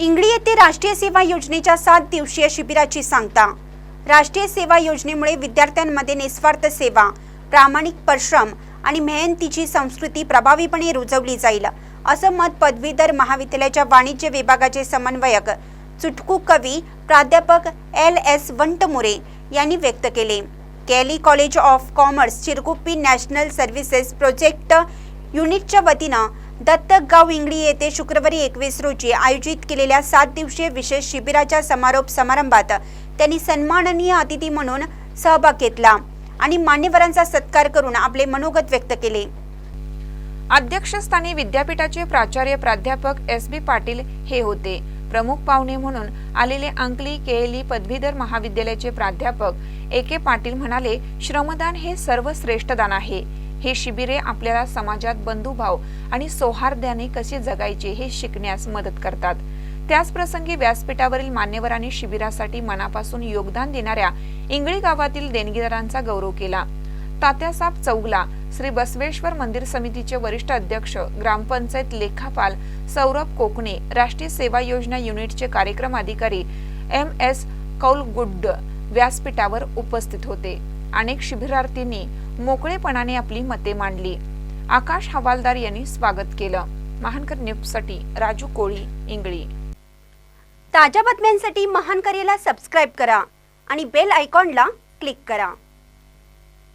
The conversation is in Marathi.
इंगळी येथे राष्ट्रीय सेवा योजनेच्या सात दिवसीय शिबिराची सांगता. राष्ट्रीय सेवा योजनेमुळे विद्यार्थ्यांमध्ये निस्वार्थ सेवा प्रामाणिक परिश्रम आणि मेहनतीची संस्कृती प्रभावीपणे रुजवली जाईल असं मत पदवीधर महाविद्यालयाच्या वाणिज्य विभागाचे समन्वयक चुटकू कवी प्राध्यापक एल एस वंटमुरे यांनी व्यक्त केले. कॅली college of commerce Chirkuppi national services project युनिटच्या वतीनं दत्तकगाव इंगळी येथे शुक्रवारी एकवीस रोजी आयोजित केलेल्या सात दिवसीय विशेष शिबिराच्या समारोप समारंभात त्यांनी सन्माननीय अतिथी म्हणून सहभाग घेतला आणि मान्यवरांचा सत्कार करून आपले मनोगत व्यक्त केले. अध्यक्षस्थानी विद्यापीठाचे प्राचार्य प्राध्यापक एस बी पाटील हे होते. प्रमुख पाहुणे म्हणून आलेले अंकली केएली पदवीधर महाविद्यालयाचे प्राध्यापक ए. के. पाटील म्हणाले श्रमदान हे सर्वश्रेष्ठ दान आहे. हे शिबिरे आपल्याला समाजात बंधुभाव आणि सौहार्द्याने कसे जगायचे हे शिकण्यास मदत करतात. त्याच प्रसंगी व्यासपीठावरील मान्यवरांनी शिबिरासाठी मनापासून योगदान देणाऱ्या इंगळी गावातील देणगीदारांचा गौरव केला. तात्यासाब चौगला श्री बसवेश्वर मंदिर समितीचे वरिष्ठ अध्यक्ष ग्रामपंचायत लेखापाल सौरभ कोकणे राष्ट्रीय सेवा योजना युनिटचे कार्यक्रम अधिकारी एम एस कौलगुड्ड व्यासपीठावर उपस्थित होते. अनेक शिबिरार्थींनी मोकळेपणाने आपली मते मांडली. आकाश हवालदार यांनी स्वागत केलं. महानकर न्यूजसाठी राजू कोळी इंगळी. ताज्या बातम्यांसाठी महानकरेला सबस्क्राईब करा आणि बेल आयकॉनला क्लिक करा.